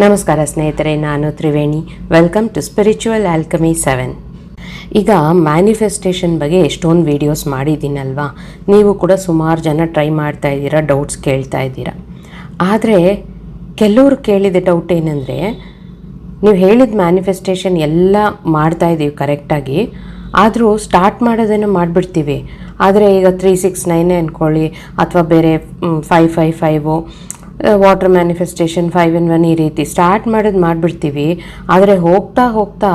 ನಮಸ್ಕಾರ ಸ್ನೇಹಿತರೆ, ನಾನು Triveni. Welcome to spiritual alchemy seven ಈಗ ಮ್ಯಾನಿಫೆಸ್ಟೇಷನ್ ಬಗ್ಗೆ ಎಷ್ಟೊಂದು ವೀಡಿಯೋಸ್ ಮಾಡಿದ್ದೀನಲ್ವಾ? ನೀವು ಕೂಡ ಸುಮಾರು ಜನ ಟ್ರೈ ಮಾಡ್ತಾ ಇದ್ದೀರಾ ಡೌಟ್ಸ್ ಕೇಳ್ತಾ ಇದ್ದೀರಾ. ಆದರೆ, ಕೆಲವರು ಕೇಳಿದ ಡೌಟ್ ಏನಂದರೆ, ನೀವು ಹೇಳಿದ ಮ್ಯಾನಿಫೆಸ್ಟೇಷನ್ ಎಲ್ಲ ಮಾಡ್ತಾ ಇದ್ದೀವಿ ಕರೆಕ್ಟಾಗಿ ಆದರೂ ಸ್ಟಾರ್ಟ್ ಮಾಡೋದನ್ನು ಮಾಡಿಬಿಡ್ತೀವಿ. ಆದರೆ ಈಗ ತ್ರೀ ಸಿಕ್ಸ್ ನೈನೇ ಅಂದ್ಕೊಳ್ಳಿ ಅಥವಾ ಬೇರೆ five five five water manifestation five in one ಈ ರೀತಿ ಸ್ಟಾರ್ಟ್ ಮಾಡೋದು ಮಾಡಿಬಿಡ್ತೀವಿ. ಆದರೆ ಹೋಗ್ತಾ ಹೋಗ್ತಾ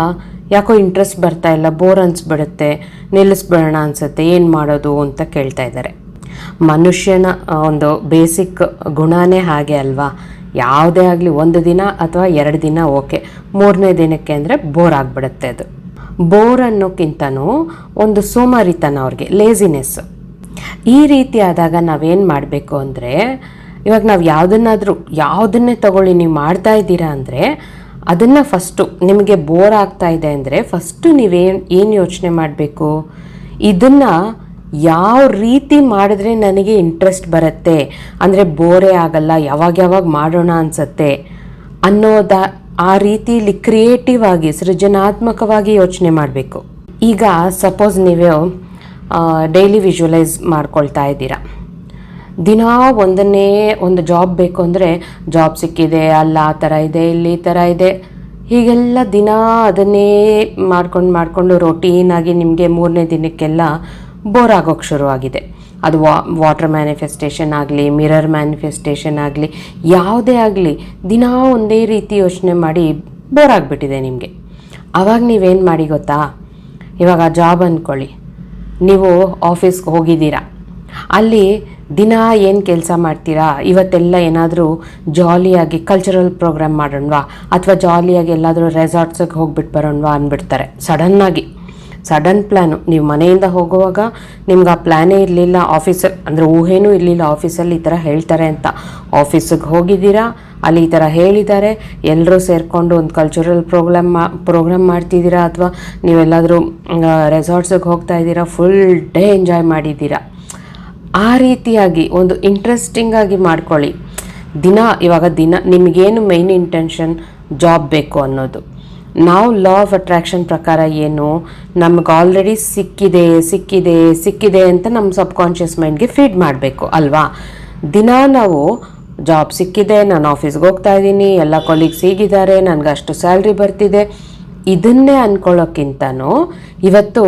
ಯಾಕೋ ಇಂಟ್ರೆಸ್ಟ್ ಬರ್ತಾ ಇಲ್ಲ ಬೋರ್ ಅನ್ಸ್ಬಿಡುತ್ತೆ, ನಿಲ್ಲಿಸ್ಬಿಡೋಣ ಅನ್ಸುತ್ತೆ, ಏನು ಮಾಡೋದು ಅಂತ ಕೇಳ್ತಾ ಇದ್ದಾರೆ. ಮನುಷ್ಯನ ಒಂದು ಬೇಸಿಕ್ ಗುಣನೇ ಹಾಗೆ ಅಲ್ವಾ? ಯಾವುದೇ ಆಗಲಿ ಒಂದು ದಿನ ಅಥವಾ ಎರಡು ದಿನ ಓಕೆ. ಮೂರನೇ ದಿನಕ್ಕೆ ಅಂದರೆ ಬೋರ್ ಆಗಿಬಿಡುತ್ತೆ ಅದು. ಬೋರ್ ಅನ್ನೋಕ್ಕಿಂತನೂ ಒಂದು ಸೋಮಾರಿತನ ಅವ್ರಿಗೆ ಲೇಸಿನೆಸ್ ಈ ರೀತಿ ಆದಾಗ ನಾವೇನು ಮಾಡಬೇಕು ಅಂದರೆ ಇವಾಗ ನಾವು ಯಾವುದನ್ನಾದರೂ, ಯಾವುದನ್ನೇ ತಗೊಳ್ಳಿ ನೀವು ಮಾಡ್ತಾ ಇದ್ದೀರಾ ಅಂದರೆ, ಅದನ್ನು ಫಸ್ಟು ನಿಮಗೆ ಬೋರ್ ಆಗ್ತಾ ಇದೆ ಅಂದರೆ ಫಸ್ಟು ನೀವೇನು, ಏನು ಯೋಚನೆ ಮಾಡಬೇಕು? ಇದನ್ನು ಯಾವ ರೀತಿ ಮಾಡಿದ್ರೆ ನನಗೆ ಇಂಟ್ರೆಸ್ಟ್ ಬರುತ್ತೆ? ಅಂದರೆ ಬೋರೇ ಆಗಲ್ಲ, ಯಾವಾಗ ಯಾವಾಗ ಮಾಡೋಣ ಅನಿಸತ್ತೆ? ಅನ್ನೋದ, ಆ ರೀತಿಯಲ್ಲಿ ಕ್ರಿಯೇಟಿವ್ ಆಗಿ, ಸೃಜನಾತ್ಮಕವಾಗಿ ಯೋಚನೆ ಮಾಡಬೇಕು. ಈಗ ಸಪೋಸ್ ನೀವು ಡೈಲಿ ವಿಜುವಲೈಸ್ ಮಾಡ್ಕೊಳ್ತಾ ಇದ್ದೀರಾ. ದಿನಾ ಒಂದನ್ನೇ ಒಂದು ಜಾಬ್ ಬೇಕು ಅಂದರೆ ಜಾಬ್ ಸಿಕ್ಕಿದೆ, ಅಲ್ಲ ಆ ಥರ ಇದೆ, ಇಲ್ಲಿ ಈ ಥರ ಇದೆ. ಹೀಗೆಲ್ಲ ದಿನ ಅದನ್ನೇ ಮಾಡ್ಕೊಂಡು ಮಾಡಿಕೊಂಡು ರೊಟೀನಾಗಿ ನಿಮಗೆ ಮೂರನೇ ದಿನಕ್ಕೆಲ್ಲ ಬೋರ್ ಆಗೋಕ್ಕೆ ಶುರುವಾಗಿದೆ. ಅದು ವಾ ವಾಟರ್ ಮ್ಯಾನಿಫೆಸ್ಟೇಷನ್ ಆಗಲಿ ಮಿರರ್ ಮ್ಯಾನಿಫೆಸ್ಟೇಷನ್ ಆಗಲಿ, ಯಾವುದೇ ಆಗಲಿ ದಿನಾ ಒಂದೇ ರೀತಿ ಯೋಚನೆ ಮಾಡಿ ಬೋರ್ ಆಗಿಬಿಟ್ಟಿದೆ ನಿಮಗೆ. ಆವಾಗ ನೀವೇನು ಮಾಡಿ ಗೊತ್ತಾ? ಇವಾಗ ಜಾಬ್ ಅಂದ್ಕೊಳ್ಳಿ ನೀವು ಆಫೀಸ್ಗೆ ಹೋಗಿದ್ದೀರಾ. ಅಲ್ಲಿ ದಿನ ಏನು ಕೆಲಸ ಮಾಡ್ತೀರಾ? ಇವತ್ತೆಲ್ಲ ಏನಾದರೂ ಜಾಲಿಯಾಗಿ ಕಲ್ಚರಲ್ ಪ್ರೋಗ್ರಾಮ್ ಮಾಡೋಣವಾ? ಅಥವಾ ಜಾಲಿಯಾಗಿ ಎಲ್ಲಾದರೂ ರೆಸಾರ್ಟ್ಸಿಗೆ ಹೋಗ್ಬಿಟ್ಟು ಬರೋಣವಾ ಅಂದ್ಬಿಡ್ತಾರೆ ಸಡನ್ನಾಗಿ ಸಡನ್ ಪ್ಲ್ಯಾನು ನೀವು ಮನೆಯಿಂದ ಹೋಗುವಾಗ ನಿಮ್ಗೆ ಆ ಪ್ಲ್ಯಾನೇ ಇರಲಿಲ್ಲ. ಆಫೀಸಲ್ಲಿ ಅಂದರೆ ಊಹೆನೂ ಇರಲಿಲ್ಲ. ಆಫೀಸಲ್ಲಿ ಈ ಥರ ಹೇಳ್ತಾರೆ ಅಂತ. ಆಫೀಸಿಗೆ ಹೋಗಿದ್ದೀರಾ? ಅಲ್ಲಿ ಈ ಥರ ಹೇಳಿದ್ದಾರೆ. ಎಲ್ಲರೂ ಸೇರಿಕೊಂಡು ಒಂದು ಕಲ್ಚರಲ್ ಪ್ರೋಗ್ರಾಮ್ ಮಾ ಪ್ರೋಗ್ರಾಮ್ ಮಾಡ್ತಿದ್ದೀರಾ? ಅಥವಾ ನೀವೆಲ್ಲಾದರೂ ರೆಸಾರ್ಟ್ಸಿಗೆ ಹೋಗ್ತಾ ಇದ್ದೀರಾ? ಫುಲ್ ಡೇ ಎಂಜಾಯ್ ಮಾಡಿದ್ದೀರಾ? ಆ ರೀತಿಯಾಗಿ ಒಂದು ಇಂಟ್ರೆಸ್ಟಿಂಗ್ ಆಗಿ ಮಾಡ್ಕೊಳ್ಳಿ. ದಿನ, ಇವಾಗ ದಿನ, ನಿಮಗೇನು ಮೈನ್ ಇಂಟೆನ್ಷನ್ ಜಾಬ್ ಬೇಕು ಅನ್ನೋದು. ನಾವು ಲಾ ಆಫ್ ಅಟ್ರಾಕ್ಷನ್ ಪ್ರಕಾರ ಏನು, ನಮ್ಗೆ ಆಲ್ರೆಡಿ ಸಿಕ್ಕಿದೆ ಸಿಕ್ಕಿದೆ ಸಿಕ್ಕಿದೆ ಅಂತ ನಮ್ಮ ಸಬ್ ಕಾನ್ಷಿಯಸ್ ಮೈಂಡ್ಗೆ ಫೀಡ್ ಮಾಡಬೇಕು, ಅಲ್ವಾ? ದಿನ ನಾವು ಜಾಬ್ ಸಿಕ್ಕಿದೆ, ನಾನು ಆಫೀಸ್ಗೆ ಹೋಗ್ತಾ ಇದ್ದೀನಿ, ಎಲ್ಲ ಕೊಲೀಗ್ಸ್ ಹೀಗಿದ್ದಾರೆ, ನನಗೆ ಅಷ್ಟು ಸ್ಯಾಲ್ರಿ ಬರ್ತಿದೆ. ಇದನ್ನೇ ಅಂದ್ಕೊಳ್ಳೋಕ್ಕಿಂತನೂ ಇವತ್ತು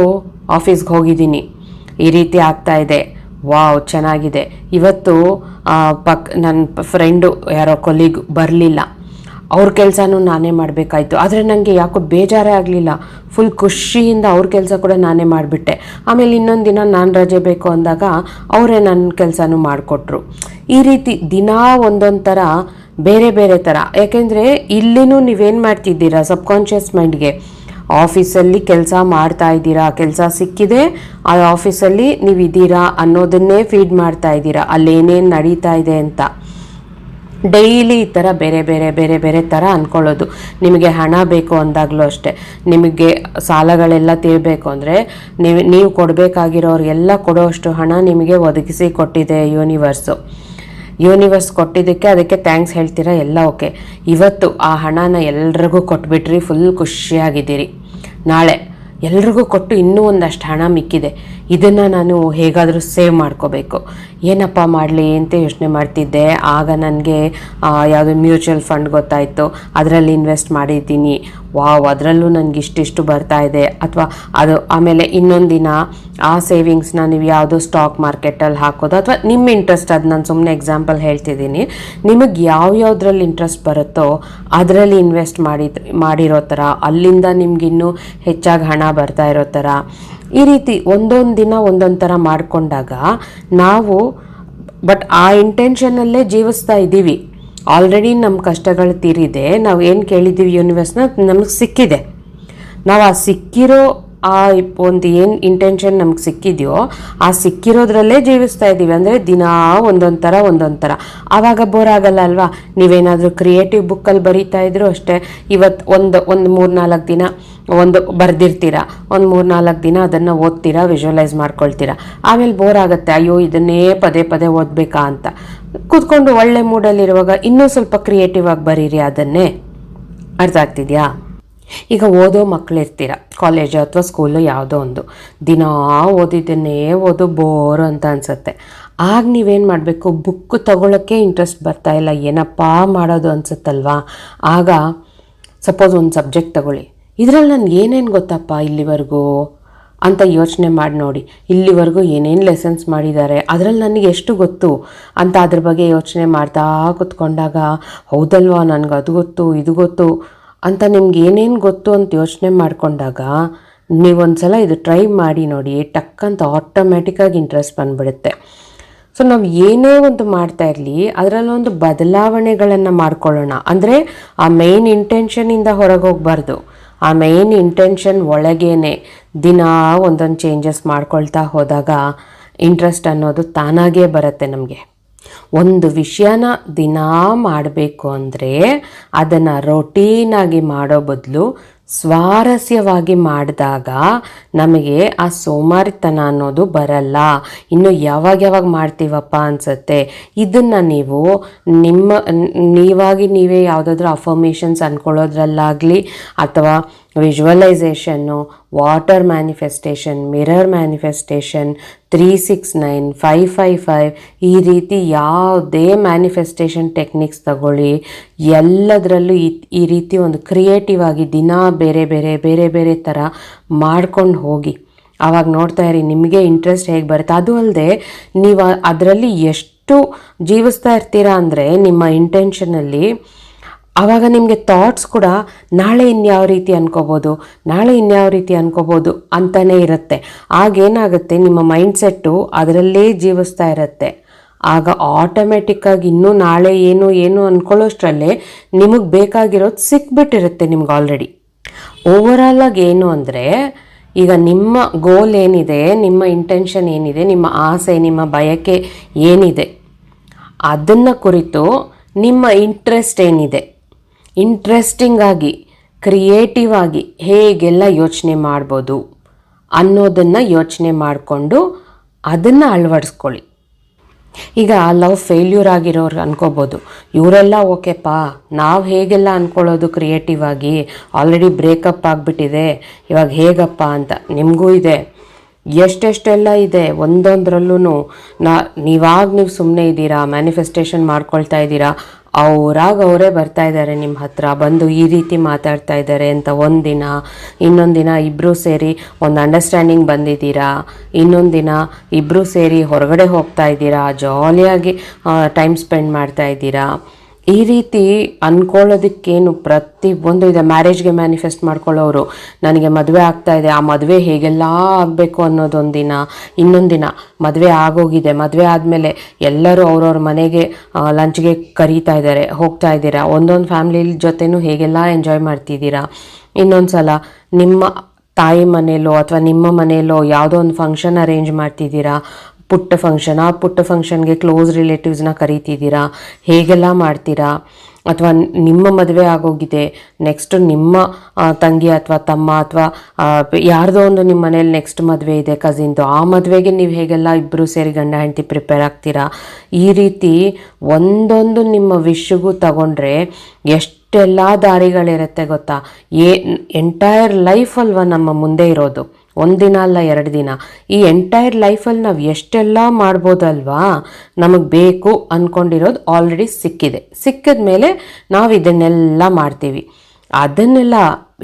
ಆಫೀಸ್ಗೆ ಹೋಗಿದ್ದೀನಿ. ಈ ರೀತಿ ಆಗ್ತಾ ಇದೆ. ವಾವ್, ಚೆನ್ನಾಗಿದೆ. ಇವತ್ತು ಪಕ್ ನನ್ನ ಫ್ರೆಂಡು ಯಾರೋ ಕೊಲೀಗ್ ಬರಲಿಲ್ಲ. ಅವ್ರ ಕೆಲಸನೂ ನಾನೇ ಮಾಡಬೇಕಾಯ್ತು. ಆದರೆ ನನಗೆ ಯಾಕೋ ಬೇಜಾರೇ ಆಗಲಿಲ್ಲ. ಫುಲ್ ಖುಷಿಯಿಂದ ಅವ್ರ ಕೆಲಸ ಕೂಡ ನಾನೇ ಮಾಡಿಬಿಟ್ಟೆ. ಆಮೇಲೆ ಇನ್ನೊಂದು ದಿನ ನಾನು ರಜೆ ಬೇಕು ಅಂದಾಗ ಅವರೇ ನನ್ನ ಕೆಲಸನೂ ಮಾಡಿಕೊಟ್ರು. ಈ ರೀತಿ ದಿನ ಒಂದೊಂದು ಥರ ಬೇರೆ ಬೇರೆ ಥರ ಯಾಕೆಂದರೆ ಇಲ್ಲಿನೂ ನೀವೇನು ಮಾಡ್ತಿದ್ದೀರಾ ಸಬ್ಕಾನ್ಷಿಯಸ್ ಮೈಂಡ್ಗೆ? ಆಫೀಸಲ್ಲಿ ಕೆಲಸ ಮಾಡ್ತಾ ಇದ್ದೀರಾ? ಕೆಲಸ ಸಿಕ್ಕಿದೆ, ಆ ಆಫೀಸಲ್ಲಿ ನೀವು ಇದ್ದೀರಾ ಅನ್ನೋದನ್ನೇ ಫೀಡ್ ಮಾಡ್ತಾ ಇದ್ದೀರಾ? ಅಲ್ಲೇನೇನು ನಡೀತಾ ಇದೆ ಅಂತ. ಡೈಲಿ ಈ ಥರ ಬೇರೆ ಬೇರೆ ಬೇರೆ ಬೇರೆ ಥರ ಅಂದ್ಕೊಳ್ಳೋದು ನಿಮಗೆ ಹಣ ಬೇಕು ಅಂದಾಗಲೂ ಅಷ್ಟೇ. ನಿಮಗೆ ಸಾಲಗಳೆಲ್ಲ ತೀರಬೇಕು ಅಂದರೆ ನೀವು ನೀವು ಕೊಡಬೇಕಾಗಿರೋರಿಗೆಲ್ಲ ಕೊಡೋಷ್ಟು ಹಣ ನಿಮಗೆ ಒದಗಿಸಿ ಕೊಟ್ಟಿದೆ ಯೂನಿವರ್ಸು. ಯೂನಿವರ್ಸ್ ಕೊಟ್ಟಿದ್ದಕ್ಕೆ ಅದಕ್ಕೆ ಥ್ಯಾಂಕ್ಸ್ ಹೇಳ್ತೀರಾ? ಎಲ್ಲ ಓಕೆ. ಇವತ್ತು ಆ ಹಣನ ಎಲ್ರಿಗೂ ಕೊಟ್ಬಿಟ್ರಿ, ಫುಲ್ ಖುಷಿಯಾಗಿದ್ದೀರಿ. ನಾಳೆ. ಎಲ್ರಿಗೂ ಕೊಟ್ಟು ಇನ್ನೂ ಒಂದಷ್ಟು ಹಣ ಮಿಕ್ಕಿದೆ. ಇದನ್ನು ನಾನು ಹೇಗಾದರೂ ಸೇವ್ ಮಾಡ್ಕೋಬೇಕು. ಏನಪ್ಪ ಮಾಡಲಿ ಅಂತ ಯೋಚನೆ ಮಾಡ್ತಿದ್ದೆ. ಆಗ ನನಗೆ ಯಾವುದೋ ಮ್ಯೂಚುವಲ್ ಫಂಡ್ ಗೊತ್ತಾಯಿತು. ಅದರಲ್ಲಿ ಇನ್ವೆಸ್ಟ್ ಮಾಡಿದ್ದೀನಿ. ವಾವ್, ಅದರಲ್ಲೂ ನನಗೆ ಇಷ್ಟಿಷ್ಟು ಬರ್ತಾ ಇದೆ. ಅಥವಾ ಅದು ಆಮೇಲೆ ಇನ್ನೊಂದು ದಿನ ಆ ಸೇವಿಂಗ್ಸ್ನ ನೀವು ಯಾವುದೋ ಸ್ಟಾಕ್ ಮಾರ್ಕೆಟಲ್ಲಿ ಹಾಕೋದು. ಅಥವಾ ನಿಮ್ಮ ಇಂಟ್ರೆಸ್ಟ್ ಅದು ನಾನು ಸುಮ್ಮನೆ ಎಕ್ಸಾಂಪಲ್ ಹೇಳ್ತಿದ್ದೀನಿ. ನಿಮಗೆ ಯಾವ ಯಾವುದ್ರಲ್ಲಿ ಇಂಟ್ರೆಸ್ಟ್ ಬರುತ್ತೋ ಅದರಲ್ಲಿ ಇನ್ವೆಸ್ಟ್ ಮಾಡಿ ಮಾಡಿರೋ ಥರ, ಅಲ್ಲಿಂದ ನಿಮ್ಗಿನ್ನೂ ಹೆಚ್ಚಾಗಿ ಹಣ ಬರ್ತಾ ಇರೋ ಥರ ಈ ರೀತಿ ಒಂದೊಂದು ದಿನ ಒಂದೊಂದು ಥರ ಮಾಡಿಕೊಂಡಾಗ ನಾವು ಬಟ್ ಆ ಇಂಟೆನ್ಷನಲ್ಲೇ ಜೀವಿಸ್ತಾ ಇದ್ದೀವಿ. ಆಲ್ರೆಡಿ ನಮ್ಮ ಕಷ್ಟಗಳು ತೀರಿದೆ. ನಾವು ಏನು ಕೇಳಿದ್ದೀವಿ ಯೂನಿವರ್ಸ್ನ ನಮಗೆ ಸಿಕ್ಕಿದೆ. ನಾವು ಆ ಸಿಕ್ಕಿರೋ ಆ ಒಂದು ಏನು ಇಂಟೆನ್ಷನ್ ನಮ್ಗೆ ಸಿಕ್ಕಿದೆಯೋ, ಆ ಸಿಕ್ಕಿರೋದ್ರಲ್ಲೇ ಜೀವಿಸ್ತಾ ಇದ್ದೀವಿ. ಅಂದರೆ ದಿನ ಒಂದೊಂದು ಥರ ಒಂದೊಂದು ಥರ ಆವಾಗ ಬೋರ್ ಆಗಲ್ಲ ಅಲ್ವಾ? ನೀವೇನಾದರೂ ಕ್ರಿಯೇಟಿವ್ ಬುಕ್ಕಲ್ಲಿ ಬರೀತಾ ಇದ್ರು ಅಷ್ಟೇ. ಇವತ್ತು ಒಂದು ಒಂದು ಮೂರು ನಾಲ್ಕು ದಿನ. ಒಂದು ಬರೆದಿರ್ತೀರ, ಒಂದು ಮೂರು ನಾಲ್ಕು ದಿನ ಅದನ್ನು ಓದ್ತೀರಾ ವಿಜುವಲೈಸ್ ಮಾಡ್ಕೊಳ್ತೀರಾ. ಆಮೇಲೆ ಬೋರ್ ಆಗುತ್ತೆ, ಅಯ್ಯೋ, ಇದನ್ನೇ ಪದೇ ಪದೇ ಓದಬೇಕಾ ಅಂತ. ಕೂತ್ಕೊಂಡು ಒಳ್ಳೆ ಮೂಡಲ್ಲಿರುವಾಗ ಇನ್ನೂ ಸ್ವಲ್ಪ ಕ್ರಿಯೇಟಿವ್ ಆಗಿ ಬರೀರಿ ಅದನ್ನೇ. ಅರ್ಥ ಆಗ್ತಿದ್ಯಾ? ಈಗ ಓದೋ ಮಕ್ಕಳು ಇರ್ತೀರ ಕಾಲೇಜು ಅಥವಾ ಸ್ಕೂಲು ಯಾವುದೋ ಒಂದು. ದಿನ ಓದಿದ್ದನ್ನೇ ಓದು ಬೋರು ಅಂತ ಅನ್ಸುತ್ತೆ. ಆಗ ನೀವೇನು ಮಾಡಬೇಕು ಬುಕ್ ತಗೊಳ್ಳೋಕ್ಕೆ ಇಂಟ್ರೆಸ್ಟ್ ಬರ್ತಾ ಇಲ್ಲ, ಏನಪ್ಪ ಮಾಡೋದು ಅನಿಸುತ್ತಲ್ವಾ? ಆಗ ಸಪೋಸ್ ಒಂದು ಸಬ್ಜೆಕ್ಟ್ ತಗೊಳ್ಳಿ. ಇದರಲ್ಲಿ ನನಗೆ ಏನೇನು ಗೊತ್ತಪ್ಪ ಇಲ್ಲಿವರೆಗೂ ಅಂತ ಯೋಚನೆ ಮಾಡಿ ನೋಡಿ. ಇಲ್ಲಿವರೆಗೂ ಏನೇನು ಲೆಸನ್ಸ್ ಮಾಡಿದ್ದಾರೆ, ಅದರಲ್ಲಿ ನನಗೆ ಎಷ್ಟು ಗೊತ್ತು ಅಂತ ಅದ್ರ ಬಗ್ಗೆ ಯೋಚನೆ ಮಾಡ್ತಾ ಕೂತ್ಕೊಂಡಾಗ, ಹೌದಲ್ವಾ ನನಗೆ ಅದು ಗೊತ್ತು, ಇದು ಗೊತ್ತು ಅಂತ ನಿಮ್ಗೆ ಏನೇನು ಗೊತ್ತು ಅಂತ ಯೋಚನೆ ಮಾಡಿಕೊಂಡಾಗ, ನೀವೊಂದ್ಸಲ ಇದು ಟ್ರೈ ಮಾಡಿ ನೋಡಿ ಟಕ್ ಅಂತ ಆಟೋಮ್ಯಾಟಿಕ್ಕಾಗಿ ಇಂಟ್ರೆಸ್ಟ್ ಬಂದುಬಿಡುತ್ತೆ. ಸೊ ನಾವು ಏನೇ ಒಂದು ಮಾಡ್ತಾ ಇರಲಿ ಅದರಲ್ಲೊಂದು ಬದಲಾವಣೆಗಳನ್ನು ಮಾಡ್ಕೊಳ್ಳೋಣ. ಅಂದರೆ ಆ ಮೇನ್ ಇಂಟೆನ್ಷನಿಂದ ಹೊರಗೆ ಹೋಗ್ಬಾರ್ದು. ಆ ಮೇನ್ ಇಂಟೆನ್ಷನ್ ಒಳಗೇನೆ ದಿನ ಒಂದೊಂದು ಚೇಂಜಸ್ ಮಾಡ್ಕೊಳ್ತಾ ಹೋದಾಗ ಇಂಟ್ರೆಸ್ಟ್ ಅನ್ನೋದು ತಾನಾಗೇ ಬರುತ್ತೆ ನಮಗೆ. ಒಂದು ವಿಷಯನ ದಿನ ಮಾಡಬೇಕು ಅಂದರೆ ಅದನ್ನು ರೊಟೀನಾಗಿ ಮಾಡೋ ಬದಲು ಸ್ವಾರಸ್ಯವಾಗಿ ಮಾಡಿದಾಗ ನಮಗೆ ಆ ಸೋಮಾರಿತನ ಅನ್ನೋದು ಬರಲ್ಲ. ಇನ್ನು ಯಾವಾಗ ಯಾವಾಗ ಮಾಡ್ತೀವಪ್ಪ ಅನಿಸುತ್ತೆ? ಇದನ್ನು ನೀವು ನಿಮ್ಮ, ನೀವಾಗಿ ನೀವೇ ಯಾವುದಾದ್ರೂ ಅಫರ್ಮೇಷನ್ಸ್ ಅಂದ್ಕೊಳ್ಳೋದ್ರಲ್ಲಾಗಲಿ ಅಥವಾ visualisation water manifestation mirror manifestation three six nine five five five ಈ ರೀತಿ ಯಾವುದೇ ಮ್ಯಾನಿಫೆಸ್ಟೇಷನ್ ಟೆಕ್ನಿಕ್ಸ್ ತಗೊಳ್ಳಿ. ಎಲ್ಲದರಲ್ಲೂ ಈ ಈ ರೀತಿ ಒಂದು ಕ್ರಿಯೇಟಿವ್ ಆಗಿ ದಿನ ಬೇರೆ ಬೇರೆ ಬೇರೆ ಬೇರೆ ಥರ ಮಾಡ್ಕೊಂಡು ಹೋಗಿ. ಆವಾಗ ನೋಡ್ತಾ ಇರಿ, ನಿಮಗೆ ಇಂಟ್ರೆಸ್ಟ್ ಹೇಗೆ ಬರುತ್ತೆ? ಅದು ಅಲ್ಲದೆ ನೀವು ಅದರಲ್ಲಿ ಎಷ್ಟು ಜೀವಿಸ್ತಾ ಇರ್ತೀರಾ ಅಂದರೆ ನಿಮ್ಮ ಇಂಟೆನ್ಷನಲ್ಲಿ ಆವಾಗ ನಿಮಗೆ ಥಾಟ್ಸ್ ಕೂಡ ನಾಳೆ ಇನ್ಯಾವ ರೀತಿ ಅನ್ಕೋಬೋದು, ನಾಳೆ ಇನ್ಯಾವ ರೀತಿ ಅನ್ಕೋಬೋದು ಅಂತಲೇ ಇರುತ್ತೆ. ಆಗೇನಾಗುತ್ತೆ ನಿಮ್ಮ ಮೈಂಡ್ಸೆಟ್ಟು ಅದರಲ್ಲೇ ಜೀವಿಸ್ತಾ ಇರುತ್ತೆ. ಆಗ ಆಟೋಮೆಟಿಕ್ಕಾಗಿ ಇನ್ನೂ ನಾಳೆ ಏನು ಏನು ಅಂದ್ಕೊಳ್ಳೋಷ್ಟರಲ್ಲೇ ನಿಮಗೆ ಬೇಕಾಗಿರೋದು ಸಿಕ್ಬಿಟ್ಟಿರುತ್ತೆ ನಿಮ್ಗೆ ಆಲ್ರೆಡಿ ಓವರಾಲಾಗಿ ಆಗಿ ಏನು ಅಂದರೆ, ಈಗ ನಿಮ್ಮ ಗೋಲ್ ಏನಿದೆ, ನಿಮ್ಮ ಇಂಟೆನ್ಷನ್ ಏನಿದೆ, ನಿಮ್ಮ ಆಸೆ, ನಿಮ್ಮ ಬಯಕೆ ಏನಿದೆ, ಅದನ್ನು ಕುರಿತು ನಿಮ್ಮ ಇಂಟ್ರೆಸ್ಟ್ ಏನಿದೆ ಇಂಟ್ರೆಸ್ಟಿಂಗ್ ಆಗಿ ಕ್ರಿಯೇಟಿವ್ ಆಗಿ ಹೇಗೆಲ್ಲ ಯೋಚನೆ ಮಾಡ್ಬೋದು ಅನ್ನೋದನ್ನು ಯೋಚನೆ ಮಾಡಿಕೊಂಡು ಅದನ್ನು ಅಳವಡಿಸ್ಕೊಳ್ಳಿ. ಈಗ ಲವ್ ಫೇಲ್ಯೂರ್ ಆಗಿರೋರು ಅನ್ಕೋಬೋದು. ಇವರೆಲ್ಲ ಓಕೆಪ್ಪ ನಾವು ಹೇಗೆಲ್ಲ ಅಂದ್ಕೊಳ್ಳೋದು ಕ್ರಿಯೇಟಿವ್ ಆಗಿ? ಆಲ್ರೆಡಿ ಬ್ರೇಕಪ್ ಆಗಿಬಿಟ್ಟಿದೆ, ಇವಾಗ ಹೇಗಪ್ಪ ಅಂತ ನಿಮಗೂ ಇದೆ. ಎಷ್ಟೆಷ್ಟೆಲ್ಲ ಇದೆ ಒಂದೊಂದರಲ್ಲೂ ನಾ, ನೀವಾಗ ನೀವು ಸುಮ್ಮನೆ ಇದ್ದೀರಾ ಮ್ಯಾನಿಫೆಸ್ಟೇಷನ್ ಮಾಡ್ಕೊಳ್ತಾ ಇದ್ದೀರಾ ಅವರಾಗ ಅವರೇ ಬರ್ತಾ ಇದ್ದಾರೆ ನಿಮ್ಮ ಹತ್ರ, ಬಂದು ಈ ರೀತಿ ಮಾತಾಡ್ತಾ ಇದ್ದಾರೆ ಅಂತ ಒಂದಿನ ಇನ್ನೊಂದು ದಿನ ಇಬ್ಬರು ಸೇರಿ ಒಂದು ಅಂಡರ್ಸ್ಟ್ಯಾಂಡಿಂಗ್ ಬಂದಿದ್ದೀರಾ? ಇನ್ನೊಂದು ದಿನ ಇಬ್ಬರು ಸೇರಿ ಹೊರಗಡೆ ಹೋಗ್ತಾ ಇದ್ದೀರಾ? ಜಾಲಿಯಾಗಿ ಟೈಮ್ ಸ್ಪೆಂಡ್ ಮಾಡ್ತಾ ಇದ್ದೀರಾ? ಈ ರೀತಿ ಅನ್ಕೊಳ್ಳೋದಕ್ಕೇನು ಪ್ರತಿ ಒಂದು ಇದೆ. ಮ್ಯಾರೇಜ್ಗೆ ಮ್ಯಾನಿಫೆಸ್ಟ್ ಮಾಡ್ಕೊಳ್ಳೋರು, ನನಗೆ ಮದುವೆ ಆಗ್ತಾ ಇದೆ, ಆ ಮದುವೆ ಹೇಗೆಲ್ಲ ಆಗಬೇಕು ಅನ್ನೋದೊಂದು ದಿನ ಇನ್ನೊಂದು ದಿನ ಮದುವೆ ಆಗೋಗಿದೆ. ಮದುವೆ ಆದಮೇಲೆ ಎಲ್ಲರೂ ಅವ್ರವ್ರ ಮನೆಗೆ ಲಂಚ್ಗೆ ಕರೀತಾ ಇದ್ದಾರೆ, ಹೋಗ್ತಾ ಇದ್ದೀರಾ? ಒಂದೊಂದು ಫ್ಯಾಮಿಲಿ ಜೊತೆನೂ ಹೇಗೆಲ್ಲ ಎಂಜಾಯ್ ಮಾಡ್ತಿದ್ದೀರಾ? ಇನ್ನೊಂದು ಸಲ ನಿಮ್ಮ ತಾಯಿ ಮನೆಯಲ್ಲೋ ಅಥವಾ ನಿಮ್ಮ ಮನೆಯಲ್ಲೋ ಯಾವುದೋ ಒಂದು ಫಂಕ್ಷನ್ ಅರೇಂಜ್ ಮಾಡ್ತಿದ್ದೀರಾ? ಪುಟ್ಟ ಫಂಕ್ಷನ್ ಆ ಪುಟ್ಟ ಫಂಕ್ಷನ್ಗೆ ಕ್ಲೋಸ್ ರಿಲೇಟಿವ್ಸ್ನ ಕರಿತಿದ್ದೀರಾ? ಹೇಗೆಲ್ಲ ಮಾಡ್ತೀರಾ? ಅಥವಾ ನಿಮ್ಮ ಮದುವೆ ಆಗೋಗಿದೆ ನೆಕ್ಸ್ಟ್ ನಿಮ್ಮ ತಂಗಿ ಅಥವಾ ತಮ್ಮ ಅಥವಾ ಯಾರ್ದೋ ಒಂದು ನಿಮ್ಮ ಮನೇಲಿ ನೆಕ್ಸ್ಟ್ ಮದುವೆ ಇದೆ ಕಸಿನ್ದು ಆ ಮದುವೆಗೆ ನೀವು ಹೇಗೆಲ್ಲ ಇಬ್ಬರು ಸೇರಿ ಗಂಡ ಹೆಂಡತಿ ಪ್ರಿಪೇರ್ ಆಗ್ತೀರಾ? ಈ ರೀತಿ ಒಂದೊಂದು ನಿಮ್ಮ ವಿಶ್ಗೂ ತಗೊಂಡ್ರೆ ಎಷ್ಟೆಲ್ಲ ದಾರಿಗಳಿರುತ್ತೆ ಗೊತ್ತಾ? ಎಂಟೈರ್ ಲೈಫ್ ಅಲ್ವಾ ನಮ್ಮ ಮುಂದೆ ಇರೋದು. ಒಂದಿನ ಅಲ್ಲ, ಎರಡು ದಿನ. ಈ ಎಂಟೈರ್ ಲೈಫಲ್ಲಿ ನಾವು ಎಷ್ಟೆಲ್ಲ ಮಾಡ್ಬೋದಲ್ವಾ? ನಮಗೆ ಬೇಕು ಅಂದ್ಕೊಂಡಿರೋದು ಆಲ್ರೆಡಿ ಸಿಕ್ಕಿದೆ. ಸಿಕ್ಕಿದ ಮೇಲೆ ನಾವು ಇದನ್ನೆಲ್ಲ ಮಾಡ್ತೀವಿ. ಅದನ್ನೆಲ್ಲ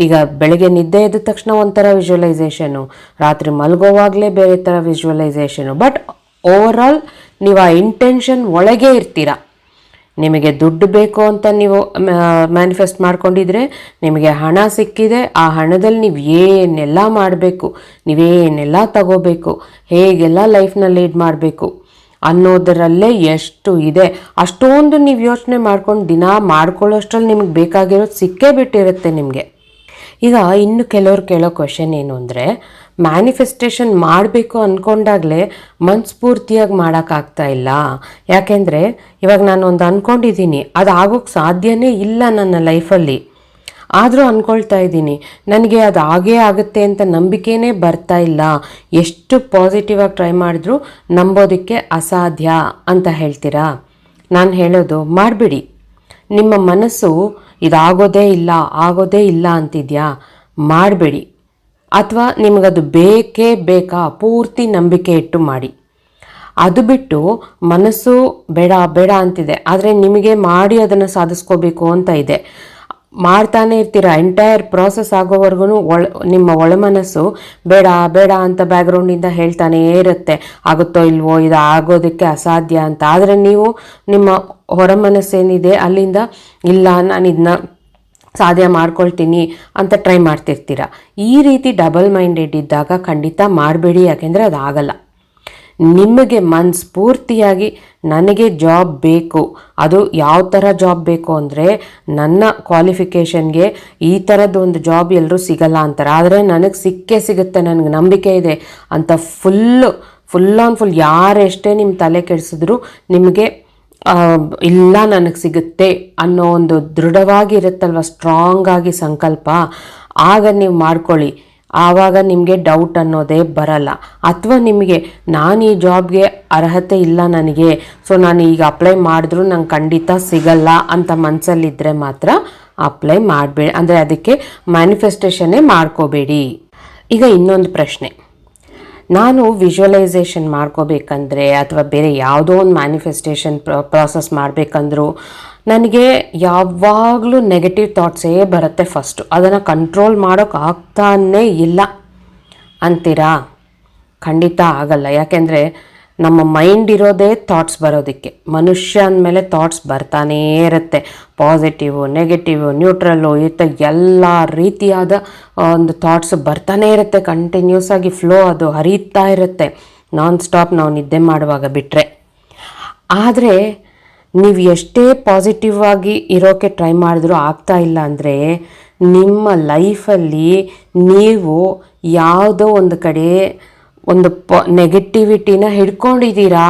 ಈಗ ಬೆಳಗ್ಗೆ ನಿದ್ದೆ ಎದ್ದ ತಕ್ಷಣ ಒಂಥರ ವಿಜುವಲೈಸೇಷನು ರಾತ್ರಿ ಮಲಗೋವಾಗಲೇ ಬೇರೆ ಥರ ವಿಜುವಲೈಸೇಷನು ಬಟ್ ಓವರ್ ಆಲ್ ನೀವು ಆ ಇಂಟೆನ್ಷನ್ ಒಳಗೆ ಇರ್ತೀರಾ. ನಿಮಗೆ ದುಡ್ಡು ಬೇಕು ಅಂತ ನೀವು ಮ್ಯಾನಿಫೆಸ್ಟ್ ಮಾಡ್ಕೊಂಡಿದ್ರೆ ನಿಮಗೆ ಹಣ ಸಿಕ್ಕಿದೆ. ಆ ಹಣದಲ್ಲಿ ನೀವು ಏನೆಲ್ಲ ಮಾಡಬೇಕು ನೀವೇನೆಲ್ಲ ತಗೋಬೇಕು, ಹೇಗೆಲ್ಲ ಲೈಫ್ನ ಲೀಡ್ ಮಾಡಬೇಕು ಅನ್ನೋದರಲ್ಲೇ ಎಷ್ಟು ಇದೆ. ಅಷ್ಟೊಂದು ನೀವು ಯೋಚನೆ ಮಾಡ್ಕೊಂಡು ದಿನ ಮಾಡ್ಕೊಳ್ಳೋಷ್ಟ್ರಲ್ಲಿ ನಿಮಗೆ ಬೇಕಾಗಿರೋದು ಸಿಕ್ಕೇ ಬಿಟ್ಟಿರುತ್ತೆ ನಿಮಗೆ. ಈಗ ಇನ್ನು ಕೆಲವ್ರು ಕೇಳೋ ಕ್ವೆಶನ್ ಏನು ಅಂದರೆ ಮ್ಯಾನಿಫೆಸ್ಟೇಷನ್ ಮಾಡಬೇಕು ಅಂದ್ಕೊಂಡಾಗಲೇ ಮನಸ್ಫೂರ್ತಿಯಾಗಿ ಮಾಡೋಕ್ಕಾಗ್ತಾ ಇಲ್ಲ. ಯಾಕೆಂದರೆ ಇವಾಗ ನಾನು ಒಂದು ಅಂದ್ಕೊಂಡಿದ್ದೀನಿ ಅದು ಆಗೋಕ್ಕೆ ಸಾಧ್ಯನೇ ಇಲ್ಲ ನನ್ನ ಲೈಫಲ್ಲಿ. ಆದರೂ ಅಂದ್ಕೊಳ್ತಾ ಇದ್ದೀನಿ, ನನಗೆ ಅದು ಆಗೇ ಆಗುತ್ತೆ ಅಂತ ನಂಬಿಕೆನೇ ಬರ್ತಾ ಇಲ್ಲ. ಎಷ್ಟು ಪಾಸಿಟಿವ್ ಆಗಿ ಟ್ರೈ ಮಾಡಿದ್ರೂ ನಂಬೋದಕ್ಕೆ ಅಸಾಧ್ಯ ಅಂತ ಹೇಳ್ತೀರಾ? ನಾನು ಹೇಳೋದು ಮಾಡಿಬಿಡಿ. ನಿಮ್ಮ ಮನಸ್ಸು ಇದಾಗೋದೇ ಇಲ್ಲ, ಆಗೋದೇ ಇಲ್ಲ ಅಂತಿದ್ಯಾ? ಮಾಡಬೇಡಿ. ಅಥವಾ ನಿಮಗದು ಬೇಕೇ ಬೇಕಾ ಪೂರ್ತಿ ನಂಬಿಕೆ ಇಟ್ಟು ಮಾಡಿ. ಅದು ಬಿಟ್ಟು ಮನಸ್ಸು ಬೇಡ ಬೇಡ ಅಂತಿದೆ. ಆದರೆ ನಿಮಗೆ ಮಾಡಿ ಅದನ್ನು ಸಾಧಿಸ್ಕೋಬೇಕು ಅಂತ ಇದೆ. ಮಾಡ್ತಾನೆ ಇರ್ತೀರ? ಎಂಟೈರ್ ಪ್ರಾಸೆಸ್ ಆಗೋವರೆಗೂ ಒಳ, ನಿಮ್ಮ ಒಳಮನಸ್ಸು ಬೇಡ ಬೇಡ ಅಂತ ಬ್ಯಾಕ್ಗ್ರೌಂಡಿಂದ ಹೇಳ್ತಾನೇ ಇರುತ್ತೆ. ಆಗುತ್ತೋ ಇಲ್ವೋ, ಇದು ಆಗೋದಕ್ಕೆ ಅಸಾಧ್ಯ ಅಂತ. ಆದರೆ ನೀವು ನಿಮ್ಮ ಹೊರ ಮನಸ್ಸೇನಿದೆ ಅಲ್ಲಿಂದ ಇಲ್ಲ ನಾನು ಇದನ್ನ ಸಾಧ್ಯ ಮಾಡ್ಕೊಳ್ತೀನಿ ಅಂತ ಟ್ರೈ ಮಾಡ್ತಿರ್ತೀರ. ಈ ರೀತಿ ಡಬಲ್ ಮೈಂಡೆಡ್ ಇದ್ದಾಗ ಖಂಡಿತ ಮಾಡಬೇಡಿ, ಯಾಕೆಂದರೆ ಆಗಲ್ಲ ನಿಮಗೆ ಮನಸ್ಫೂರ್ತಿಯಾಗಿ ನನಗೆ ಜಾಬ್ ಬೇಕು. ಅದು ಯಾವ ಥರ ಜಾಬ್ ಬೇಕು ಅಂದರೆ ನನ್ನ ಕ್ವಾಲಿಫಿಕೇಷನ್ಗೆ ಈ ಥರದ್ದು ಒಂದು ಜಾಬ್ ಎಲ್ಲರೂ ಸಿಗಲ್ಲ ಅಂತಾರೆ. ಆದರೆ ನನಗೆ ಸಿಕ್ಕೇ ಸಿಗುತ್ತೆ, ನನಗೆ ನಂಬಿಕೆ ಇದೆ ಅಂತ ಫುಲ್ಲು ಫುಲ್ ಆನ್ ಫುಲ್ ಯಾರೆಷ್ಟೇ ನಿಮ್ಮ ತಲೆ ಕೆಡಿಸಿದ್ರು ನಿಮಗೆ ಇಲ್ಲ ನನಗೆ ಸಿಗುತ್ತೆ ಅನ್ನೋ ಒಂದು ದೃಢವಾಗಿ ಇರುತ್ತಲ್ವ ಸ್ಟ್ರಾಂಗ್ ಆಗಿ ಸಂಕಲ್ಪ, ಆಗ ನೀವು ಮಾಡ್ಕೊಳ್ಳಿ. ಆವಾಗ ನಿಮಗೆ ಡೌಟ್ ಅನ್ನೋದೇ ಬರಲ್ಲ. ಅಥವಾ ನಿಮಗೆ, ನಾನು ಈ ಜಾಬ್ಗೆ ಅರ್ಹತೆ ಇಲ್ಲ ನನಗೆ ಸೊ ನಾನು ಈಗ ಅಪ್ಲೈ ಮಾಡಿದ್ರೂ ನಂಗೆ ಖಂಡಿತ ಸಿಗಲ್ಲ ಅಂತ ಮನಸ್ಸಲ್ಲಿದ್ದರೆ ಮಾತ್ರ ಅಪ್ಲೈ ಮಾಡಬೇಡಿ ಅಂದರೆ ಅದಕ್ಕೆ ಮ್ಯಾನಿಫೆಸ್ಟೇಷನ್ನೇ ಮಾಡ್ಕೋಬೇಡಿ. ಈಗ ಇನ್ನೊಂದು ಪ್ರಶ್ನೆ. ನಾನು ವಿಜುವಲೈಸೇಷನ್ ಮಾಡ್ಕೋಬೇಕಂದ್ರೆ ಅಥವಾ ಬೇರೆ ಯಾವುದೋ ಒಂದು ಮ್ಯಾನಿಫೆಸ್ಟೇಷನ್ ಪ್ರಾಸೆಸ್ ಮಾಡಬೇಕಂದ್ರೂ ನನಗೆ ಯಾವಾಗಲೂ ನೆಗೆಟಿವ್ ಥಾಟ್ಸೇ ಬರುತ್ತೆ ಫಸ್ಟು ಅದನ್ನು ಕಂಟ್ರೋಲ್ ಮಾಡೋಕೆ ಆಗ್ತಾನೇ ಇಲ್ಲ. ಅಂತೀರಾ? ಖಂಡಿತ ಆಗಲ್ಲ. ಯಾಕೆಂದರೆ ನಮ್ಮ ಮೈಂಡ್ ಇರೋದೇ ಥಾಟ್ಸ್ ಬರೋದಕ್ಕೆ. ಮನುಷ್ಯ ಅಂದಮೇಲೆ ಥಾಟ್ಸ್ ಬರ್ತಾನೇ ಇರುತ್ತೆ. ಪಾಸಿಟಿವು ನೆಗೆಟಿವು ನ್ಯೂಟ್ರಲ್ಲು ಈ ಥರ ಎಲ್ಲ ರೀತಿಯಾದ ಒಂದು ಥಾಟ್ಸ್ ಬರ್ತಾನೇ ಇರುತ್ತೆ. ಕಂಟಿನ್ಯೂಸ್ ಆಗಿ ಫ್ಲೋ ಅದು ಹರಿತಾ ಇರುತ್ತೆ. ನಾನ್ ಸ್ಟಾಪ್ ನಾವು ನಿದ್ದೆ ಮಾಡುವಾಗ ಬಿಟ್ಟರೆ ಆದರೆ, ನೀವು ಎಷ್ಟೇ ಪಾಸಿಟಿವ್ ಆಗಿ ಇರೋಕ್ಕೆ ಟ್ರೈ ಮಾಡಿದ್ರೂ ಆಗ್ತಾ ಇಲ್ಲ ಅಂದರೆ, ನಿಮ್ಮ ಲೈಫಲ್ಲಿ ನೀವು ಯಾವುದೋ ಒಂದು ಕಡೆ ಒಂದು ಪ ನೆಗೆಟಿವಿಟಿನ ಹಿಡ್ಕೊಂಡಿದ್ದೀರಾ?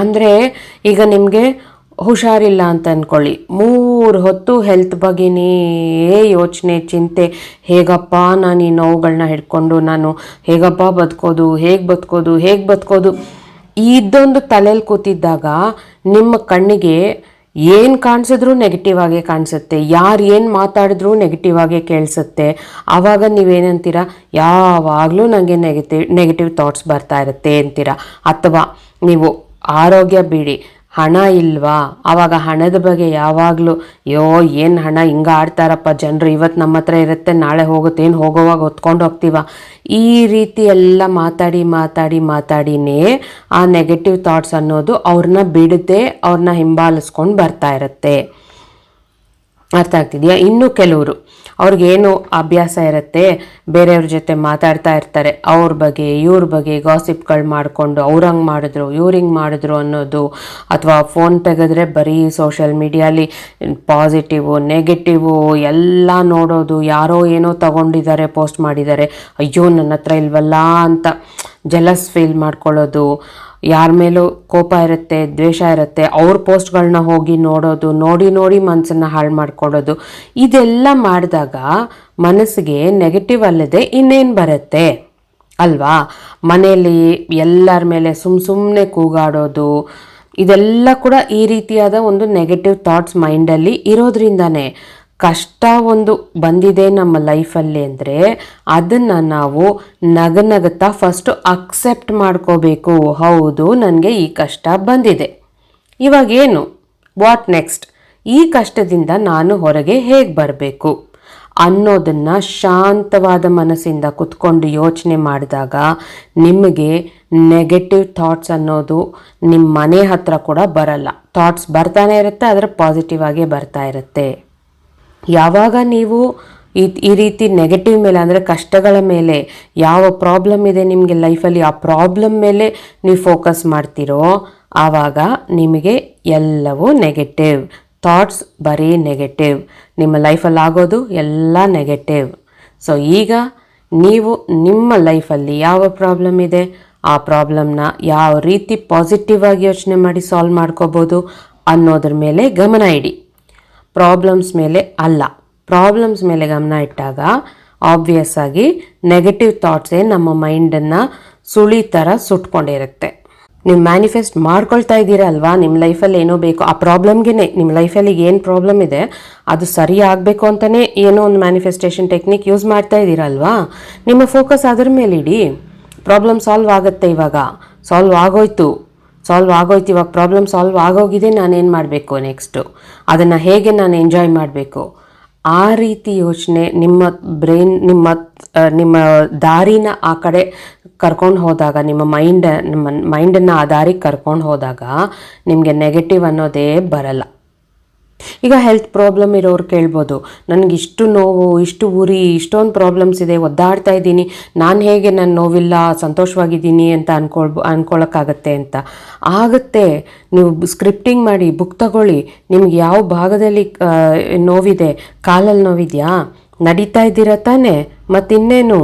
ಅಂದರೆ ಈಗ ನಿಮಗೆ ಹುಷಾರಿಲ್ಲ ಅಂತ ಅಂದ್ಕೊಳ್ಳಿ ಮೂರು ಹೊತ್ತು ಹೆಲ್ತ್ ಬಗ್ಗೆನೇ ಯೋಚನೆ, ಚಿಂತೆ. ಹೇಗಪ್ಪ ನಾನು ಈ ನೋವುಗಳನ್ನ ಹಿಡ್ಕೊಂಡು ನಾನು ಹೇಗಪ್ಪ ಬದುಕೋದು, ಹೇಗೆ ಬದುಕೋದು ಹೇಗೆ ಬದುಕೋದು? ಇದೊಂದು ತಲೆಯಲ್ಲಿ ಕೂತಿದ್ದಾಗ ನಿಮ್ಮ ಕಣ್ಣಿಗೆ ಏನು ಕಾಣಿಸಿದ್ರೂ ನೆಗೆಟಿವ್ ಆಗೇ ಕಾಣಿಸುತ್ತೆ. ಯಾರು ಏನು ಮಾತಾಡಿದ್ರೂ ನೆಗೆಟಿವ್ ಆಗೇ ಕೇಳಿಸುತ್ತೆ. ಆವಾಗ ನೀವೇನಂತೀರ? ಯಾವಾಗಲೂ ನನಗೆ ನೆಗೆಟಿವ್ ನೆಗೆಟಿವ್ ಥಾಟ್ಸ್ ಬರ್ತಾ ಇರುತ್ತೆ ಅಂತೀರ? ಅಥವಾ ನೀವು ಆರೋಗ್ಯ ಬಿಡಿ. ಹಣ ಇಲ್ವಾ? ಆವಾಗ ಹಣದ ಬಗ್ಗೆ ಯಾವಾಗಲೂ ಯೋ ಏನು ಹಣ? ಹಿಂಗೆ ಆಡ್ತಾರಪ್ಪ ಜನರು ಇವತ್ತು ನಮ್ಮ ಹತ್ರ ಇರುತ್ತೆ, ನಾಳೆ ಹೋಗುತ್ತೆ, ಏನು ಹೋಗೋವಾಗ ಹೊತ್ಕೊಂಡು ಹೋಗ್ತೀವ? ಈ ರೀತಿ ಎಲ್ಲ ಮಾತಾಡಿ ಮಾತಾಡಿ, ಮಾತಾಡಿನೇ ಆ ನೆಗೆಟಿವ್ ಥಾಟ್ಸ್ ಅನ್ನೋದು ಅವ್ರನ್ನ ಬಿಡದೆ ಅವ್ರನ್ನ ಹಿಂಬಾಲಿಸ್ಕೊಂಡು ಬರ್ತಾ ಇರುತ್ತೆ. ಅರ್ಥ ಆಗ್ತಿದೆಯಾ? ಇನ್ನು ಕೆಲವರು ಅವ್ರಿಗೇನು ಅಭ್ಯಾಸ ಇರುತ್ತೆ, ಬೇರೆಯವ್ರ ಜೊತೆ ಮಾತಾಡ್ತಾ ಇರ್ತಾರೆ. ಅವ್ರ ಬಗ್ಗೆ, ಇವ್ರ ಬಗ್ಗೆ ಗಾಸಿಪ್ಗಳು ಮಾಡಿಕೊಂಡು ಅವ್ರು ಹಂಗೆ ಮಾಡಿದ್ರು, ಇವ್ರು ಹಿಂಗೆ ಮಾಡಿದ್ರು ಅನ್ನೋದು ಅಥವಾ ಫೋನ್ ತೆಗೆದ್ರೆ ಬರೀ ಸೋಷಿಯಲ್ ಮೀಡಿಯಾಲಿ ಪಾಸಿಟಿವು ನೆಗೆಟಿವು ಎಲ್ಲ ನೋಡೋದು, ಯಾರೋ ಏನೋ ತಗೊಂಡಿದ್ದಾರೆ ಪೋಸ್ಟ್ ಮಾಡಿದ್ದಾರೆ. ಅಯ್ಯೋ ನನ್ನ ಹತ್ರ ಇಲ್ವಲ್ಲ ಅಂತ. ಜಲಸ್ ಫೀಲ್ ಮಾಡ್ಕೊಳ್ಳೋದು, ಯಾರ ಮೇಲೂ ಕೋಪ ಇರುತ್ತೆ, ದ್ವೇಷ ಇರುತ್ತೆ, ಅವ್ರ ಪೋಸ್ಟ್ಗಳನ್ನ ಹೋಗಿ ನೋಡೋದು, ನೋಡಿ ನೋಡಿ ಮನಸ್ಸನ್ನು ಹಾಳು ಮಾಡ್ಕೊಳ್ಳೋದು, ಇದೆಲ್ಲ ಮಾಡಿದಾಗ ಮನಸ್ಸಿಗೆ ನೆಗೆಟಿವ್ ಅಲ್ಲದೆ ಇನ್ನೇನು ಬರುತ್ತೆ? ಅಲ್ವಾ? ಮನೆಯಲ್ಲಿ ಎಲ್ಲರ ಮೇಲೆ ಸುಮ್ಮ ಸುಮ್ಮನೆ ಕೂಗಾಡೋದು, ಇದೆಲ್ಲ ಕೂಡ ಈ ರೀತಿಯಾದ ಒಂದು ನೆಗೆಟಿವ್ ಥಾಟ್ಸ್ ಮೈಂಡಲ್ಲಿ ಇರೋದ್ರಿಂದಾನೇ ಕಷ್ಟ ಒಂದು ಬಂದಿದೆ ನಮ್ಮ ಲೈಫಲ್ಲಿ ಅಂದರೆ ಅದನ್ನು ನಾವು ನಗನಗುತ್ತಾ ಫಸ್ಟು ಅಕ್ಸೆಪ್ಟ್ ಮಾಡ್ಕೋಬೇಕು. ಹೌದು, ನನಗೆ ಈ ಕಷ್ಟ ಬಂದಿದೆ. ಇವಾಗೇನು ವಾಟ್ ನೆಕ್ಸ್ಟ್ ಈ ಕಷ್ಟದಿಂದ ನಾನು ಹೊರಗೆ ಹೇಗೆ ಬರಬೇಕು? ಅನ್ನೋದನ್ನ ಶಾಂತವಾದ ಮನಸ್ಸಿಂದ ಕುತ್ಕೊಂಡು ಯೋಚನೆ ಮಾಡಿದಾಗ ನಿಮಗೆ ನೆಗೆಟಿವ್ ಥಾಟ್ಸ್ ಅನ್ನೋದು ನಿಮ್ಮ ಮನೆ ಹತ್ರ ಕೂಡ ಬರಲ್ಲ. ಥಾಟ್ಸ್ ಬರ್ತಾನೆ ಇರುತ್ತೆ, ಆದರೆ ಪಾಸಿಟಿವ್ ಆಗೇ ಬರ್ತಾ ಇರುತ್ತೆ. ಯಾವಾಗ ನೀವು ಈ ಈ ರೀತಿ ನೆಗೆಟಿವ್ ಮೇಲೆ ಅಂದರೆ ಕಷ್ಟಗಳ ಮೇಲೆ ಯಾವ ಪ್ರಾಬ್ಲಮ್ ಇದೆ ನಿಮಗೆ ಲೈಫಲ್ಲಿ ಆ ಪ್ರಾಬ್ಲಮ್ ಮೇಲೆ ನೀವು ಫೋಕಸ್ ಮಾಡ್ತೀರೋ ಆವಾಗ ನಿಮಗೆ ಎಲ್ಲವೂ ನೆಗೆಟಿವ್ ಥಾಟ್ಸ್ ಬರೀ ನೆಗೆಟಿವ್ ನಿಮ್ಮ ಲೈಫಲ್ಲಿ ಆಗೋದು ಎಲ್ಲ ನೆಗೆಟಿವ್ ಸೊ ಈಗ ನೀವು ನಿಮ್ಮ ಲೈಫಲ್ಲಿ ಯಾವ ಪ್ರಾಬ್ಲಮ್ ಇದೆ? ಆ ಪ್ರಾಬ್ಲಮ್ನ ಯಾವ ರೀತಿ ಪಾಸಿಟಿವ್ ಆಗಿ ಯೋಚನೆ ಮಾಡಿ ಸಾಲ್ವ್ ಮಾಡ್ಕೋಬೋದು ಅನ್ನೋದ್ರ ಮೇಲೆ ಗಮನ ಇಡಿ. ಪ್ರಾಬ್ಲಮ್ಸ್ ಮೇಲೆ ಅಲ್ಲ. ಪ್ರಾಬ್ಲಮ್ಸ್ ಮೇಲೆ ಗಮನ ಇಟ್ಟಾಗ ಆಬ್ವಿಯಸ್ ಆಗಿ ನೆಗೆಟಿವ್ ಥಾಟ್ಸೇ ನಮ್ಮ ಮೈಂಡನ್ನು ಸುಳಿ ಥರ ಸುಟ್ಕೊಂಡಿರುತ್ತೆ. ನೀವು ಮ್ಯಾನಿಫೆಸ್ಟ್ ಮಾಡ್ಕೊಳ್ತಾ ಇದ್ದೀರಾ ಅಲ್ವಾ? ನಿಮ್ಮ ಲೈಫಲ್ಲಿ ಏನೋ ಬೇಕು. ಆ ಪ್ರಾಬ್ಲಮ್ಗೆ ನಿಮ್ಮ ಲೈಫಲ್ಲಿ ಏನು ಪ್ರಾಬ್ಲಮ್ ಇದೆ, ಅದು ಸರಿ ಆಗಬೇಕು ಅಂತಲೇ ಏನೋ ಒಂದು ಮ್ಯಾನಿಫೆಸ್ಟೇಷನ್ ಟೆಕ್ನಿಕ್ ಯೂಸ್ ಮಾಡ್ತಾ ಇದ್ದೀರಾ ಅಲ್ವಾ? ನಿಮ್ಮ ಫೋಕಸ್ ಅದ್ರ ಮೇಲೆ ಇಡಿ. ಪ್ರಾಬ್ಲಮ್ ಸಾಲ್ವ್ ಆಗುತ್ತೆ ಇವಾಗ. ಸಾಲ್ವ್ ಆಗೋಯ್ತು. ಸಾಲ್ವ್ ಆಗೋಯ್ತು, ಇವಾಗ ಪ್ರಾಬ್ಲಮ್ ಸಾಲ್ವ್ ಆಗೋಗಿದೆ, ನಾನೇನು ಮಾಡಬೇಕು ನೆಕ್ಸ್ಟು ಅದನ್ನು ಹೇಗೆ ನಾನು ಎಂಜಾಯ್ ಮಾಡಬೇಕು? ಆ ರೀತಿ ಯೋಚನೆ ನಿಮ್ಮ ಬ್ರೈನ್ ನಿಮ್ಮ ನಿಮ್ಮ ದಾರಿನ ಆ ಕಡೆ ಕರ್ಕೊಂಡು ಹೋದಾಗ, ನಿಮ್ಮ ಮೈಂಡ್ ನಿಮ್ಮ ಮೈಂಡನ್ನು ಆ ದಾರಿಗೆ ಕರ್ಕೊಂಡು ಹೋದಾಗ ನಿಮಗೆ ನೆಗೆಟಿವ್ ಅನ್ನೋದೇ ಬರಲ್ಲ. ಈಗ ಹೆಲ್ತ್ ಪ್ರಾಬ್ಲಮ್ ಇರೋರು ಕೇಳ್ಬೋದು. ನನಗೆ ಇಷ್ಟು ನೋವು, ಇಷ್ಟು ಉರಿ, ಇಷ್ಟೊಂದು ಪ್ರಾಬ್ಲಮ್ಸ್ ಇದೆ, ಒದ್ದಾಡ್ತಾ ಇದ್ದೀನಿ. ನಾನು ಹೇಗೆ ನನ್ನ ನೋವಿಲ್ಲ, ಸಂತೋಷವಾಗಿದ್ದೀನಿ ಅಂತ ಅನ್ಕೊಳ್ ಅನ್ಕೊಳ್ಳೋಕ್ಕಾಗತ್ತೆ ಅಂತ. ಆಗುತ್ತೆ. ನೀವು ಸ್ಕ್ರಿಪ್ಟಿಂಗ್ ಮಾಡಿ ಬುಕ್ ತಗೊಳ್ಳಿ. ನಿಮ್ಗೆ ಯಾವ ಭಾಗದಲ್ಲಿ ನೋವಿದೆ? ಕಾಲಲ್ಲಿ ನೋವಿದೆಯಾ? ನಡೀತಾ ಇದ್ದೀರಾ ತಾನೇ? ಮತ್ತಿನ್ನೇನು?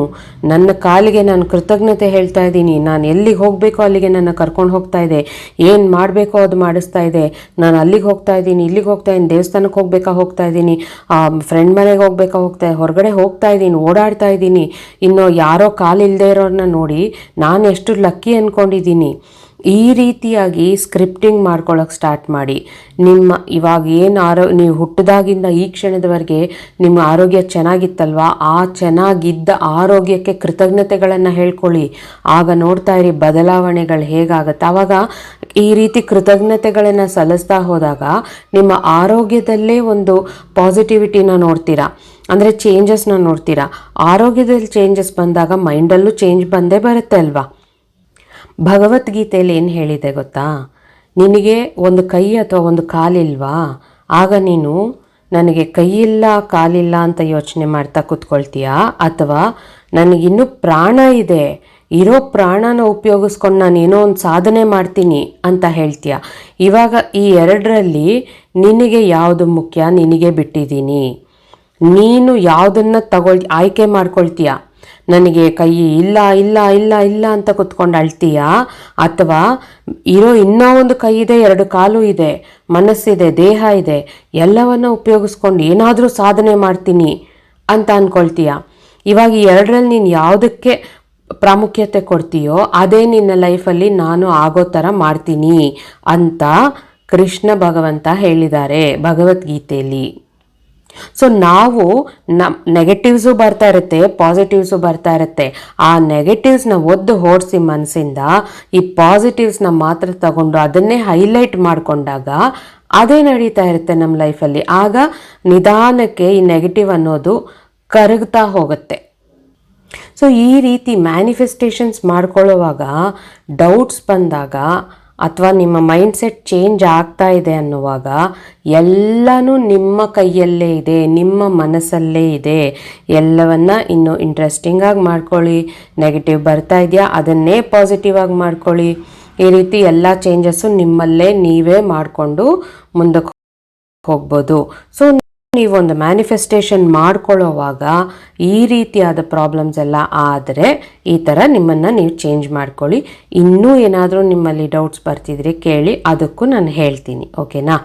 ನನ್ನ ಕಾಲಿಗೆ ನಾನು ಕೃತಜ್ಞತೆ ಹೇಳ್ತಾ ಇದ್ದೀನಿ. ನಾನು ಎಲ್ಲಿಗೆ ಹೋಗಬೇಕೋ ಅಲ್ಲಿಗೆ ನನ್ನ ಕರ್ಕೊಂಡು ಹೋಗ್ತಾ ಇದೆ. ಏನು ಮಾಡಬೇಕೋ ಅದು ಮಾಡಿಸ್ತಾ ಇದೆ. ನಾನು ಅಲ್ಲಿಗೆ ಹೋಗ್ತಾ ಇದ್ದೀನಿ, ಇಲ್ಲಿಗೆ ಹೋಗ್ತಾ ಇದ್ದೀನಿ ದೇವಸ್ಥಾನಕ್ಕೆ ಹೋಗ್ಬೇಕಾ ಹೋಗ್ತಾ ಇದ್ದೀನಿ, ಆ ಫ್ರೆಂಡ್ ಮನೆಗೆ ಹೋಗ್ಬೇಕಾ ಹೋಗ್ತಾ ಹೊರಗಡೆ ಹೋಗ್ತಾ ಇದ್ದೀನಿ, ಓಡಾಡ್ತಾ ಇದ್ದೀನಿ. ಇನ್ನು ಯಾರೋ ಕಾಲಿಲ್ಲದೆ ಇರೋರನ್ನ ನೋಡಿ ನಾನು ಎಷ್ಟು ಲಕ್ಕಿ ಅಂದ್ಕೊಂಡಿದ್ದೀನಿ ಈ ರೀತಿಯಾಗಿ ಸ್ಕ್ರಿಪ್ಟಿಂಗ್ ಮಾಡ್ಕೊಳ್ಳೋಕೆ ಸ್ಟಾರ್ಟ್ ಮಾಡಿ. ನಿಮ್ಮ ಇವಾಗ ಏನು ಆರೋ, ನೀವು ಹುಟ್ಟಿದಾಗಿಂದ ಈ ಕ್ಷಣದವರೆಗೆ ನಿಮ್ಮ ಆರೋಗ್ಯ ಚೆನ್ನಾಗಿತ್ತಲ್ವಾ? ಆ ಚೆನ್ನಾಗಿದ್ದ ಆರೋಗ್ಯಕ್ಕೆ ಕೃತಜ್ಞತೆಗಳನ್ನು ಹೇಳ್ಕೊಳ್ಳಿ. ಆಗ ನೋಡ್ತಾ ಇರಿ ಬದಲಾವಣೆಗಳು ಹೇಗಾಗುತ್ತೆ. ಆವಾಗ ಈ ರೀತಿ ಕೃತಜ್ಞತೆಗಳನ್ನು ಸಲ್ಲಿಸ್ತಾ ಹೋದಾಗ ನಿಮ್ಮ ಆರೋಗ್ಯದಲ್ಲೇ ಒಂದು ಪಾಸಿಟಿವಿಟಿನ ನೋಡ್ತೀರಾ? ಅಂದರೆ ಚೇಂಜಸ್ನ ನೋಡ್ತೀರಾ? ಆರೋಗ್ಯದಲ್ಲಿ ಚೇಂಜಸ್ ಬಂದಾಗ ಮೈಂಡಲ್ಲೂ ಚೇಂಜ್ ಬಂದೇ ಬರುತ್ತೆ ಅಲ್ವಾ? ಭಗವದ್ಗೀತೆಯಲ್ಲಿ ಏನು ಹೇಳಿದೆ ಗೊತ್ತಾ? ನಿನಗೆ ಒಂದು ಕೈ ಅಥವಾ ಒಂದು ಕಾಲಿಲ್ವಾ? ಆಗ ನೀನು ನನಗೆ ಕೈಯಿಲ್ಲ, ಕಾಲಿಲ್ಲ ಅಂತ ಯೋಚನೆ ಮಾಡ್ತಾ ಕೂತ್ಕೊಳ್ತೀಯಾ? ಅಥವಾ ನನಗಿನ್ನೂ ಪ್ರಾಣ ಇದೆ, ಇರೋ ಪ್ರಾಣನ ಉಪಯೋಗಿಸ್ಕೊಂಡು ನಾನು ಏನೋ ಒಂದು ಸಾಧನೆ ಮಾಡ್ತೀನಿ ಅಂತ ಹೇಳ್ತೀಯ? ಇವಾಗ ಈ ಎರಡರಲ್ಲಿ ನಿನಗೆ ಯಾವುದು ಮುಖ್ಯ? ನಿನಗೆ ಬಿಟ್ಟಿದ್ದೀನಿ. ನೀನು ಯಾವುದನ್ನು ತಗೊಳ್ ಆಯ್ಕೆ ಮಾಡ್ಕೊಳ್ತೀಯ? ನನಗೆ ಕೈ ಇಲ್ಲ ಇಲ್ಲ ಇಲ್ಲ ಇಲ್ಲ ಅಂತ ಕುತ್ಕೊಂಡು ಅಳ್ತೀಯಾ? ಅಥವಾ ಇರೋ ಇನ್ನೂ ಒಂದು ಕೈ ಇದೆ, ಎರಡು ಕಾಲು ಇದೆ, ಮನಸ್ಸಿದೆ, ದೇಹ ಇದೆ, ಎಲ್ಲವನ್ನ ಉಪಯೋಗಿಸ್ಕೊಂಡು ಏನಾದರೂ ಸಾಧನೆ ಮಾಡ್ತೀನಿ ಅಂತ ಅಂದ್ಕೊಳ್ತೀಯ ಇವಾಗ ಎರಡರಲ್ಲಿ ನೀನು ಯಾವುದಕ್ಕೆ ಪ್ರಾಮುಖ್ಯತೆ ಕೊಡ್ತೀಯೋ ಅದೇ ನಿನ್ನ ಲೈಫಲ್ಲಿ ನಾನು ಆಗೋ ಥರ ಮಾಡ್ತೀನಿ ಅಂತ ಕೃಷ್ಣ ಭಗವಂತ ಹೇಳಿದ್ದಾರೆ ಭಗವದ್ಗೀತೆಯಲ್ಲಿ. ಸೊ ನಾವು ನಮ್ ನೆಗೆಟಿವ್ಸು ಬರ್ತಾ ಇರುತ್ತೆ ಪಾಸಿಟಿವ್ಸು ಬರ್ತಾ ಇರುತ್ತೆ. ಆ ನೆಗೆಟಿವ್ಸ್ನ ಒದ್ದು ಓಡಿಸಿ ಮನಸ್ಸಿಂದ ಈ ಪಾಸಿಟಿವ್ಸ್ನ ಮಾತ್ರ ತಗೊಂಡು ಅದನ್ನೇ ಹೈಲೈಟ್ ಮಾಡಿಕೊಂಡಾಗ ಅದೇ ನಡೀತಾ ಇರುತ್ತೆ ನಮ್ಮ ಲೈಫಲ್ಲಿ ಆಗ ನಿಧಾನಕ್ಕೆ ಈ ನೆಗೆಟಿವ್ ಅನ್ನೋದು ಕರಗ್ತಾ ಹೋಗುತ್ತೆ. ಸೊ ಈ ರೀತಿ ಮ್ಯಾನಿಫೆಸ್ಟೇಷನ್ಸ್ ಮಾಡ್ಕೊಳ್ಳೋವಾಗ ಡೌಟ್ಸ್ ಬಂದಾಗ ಅಥವಾ ನಿಮ್ಮ ಮೈಂಡ್ ಸೆಟ್ ಚೇಂಜ್ ಆಗ್ತಾ ಇದೆ ಅನ್ನುವಾಗ ಎಲ್ಲನೂ ನಿಮ್ಮ ಕೈಯಲ್ಲೇ ಇದೆ, ನಿಮ್ಮ ಮನಸ್ಸಲ್ಲೇ ಇದೆ. ಎಲ್ಲವನ್ನ ಇನ್ನೂ ಇಂಟ್ರೆಸ್ಟಿಂಗ್ ಆಗಿ ಮಾಡ್ಕೊಳ್ಳಿ. ನೆಗೆಟಿವ್ ಬರ್ತಾ ಇದೆಯಾ, ಅದನ್ನೇ ಪಾಸಿಟಿವ್ ಆಗಿ ಮಾಡ್ಕೊಳ್ಳಿ. ಈ ರೀತಿ ಎಲ್ಲ ಚೇಂಜಸ್ಸು ನಿಮ್ಮಲ್ಲೇ ನೀವೇ ಮಾಡಿಕೊಂಡು ಮುಂದಕ್ಕೆ ಹೋಗ್ಬೋದು. ಸೊ ನೀವೊಂದು ಮ್ಯಾನಿಫೆಸ್ಟೇಷನ್ ಮಾಡ್ಕೊಳ್ಳೋವಾಗ ಈ ರೀತಿಯಾದ ಪ್ರಾಬ್ಲಮ್ಸ್ ಎಲ್ಲ ಆದರೆ ಈ ಥರ ನಿಮ್ಮನ್ನು ನೀವು ಚೇಂಜ್ ಮಾಡ್ಕೊಳ್ಳಿ. ಇನ್ನೂ ಏನಾದರೂ ನಿಮ್ಮಲ್ಲಿ ಡೌಟ್ಸ್ ಬರ್ತಿದ್ರೆ ಕೇಳಿ, ಅದಕ್ಕೂ ನಾನು ಹೇಳ್ತೀನಿ ಓಕೆನಾ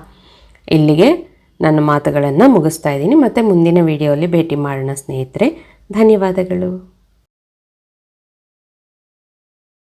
ಇಲ್ಲಿಗೆ ನನ್ನ ಮಾತುಗಳನ್ನು ಮುಗಿಸ್ತಾ ಇದ್ದೀನಿ. ಮತ್ತು ಮುಂದಿನ ವಿಡಿಯೋಲಿ ಭೇಟಿ ಮಾಡೋಣ, ಸ್ನೇಹಿತರೆ. ಧನ್ಯವಾದಗಳು.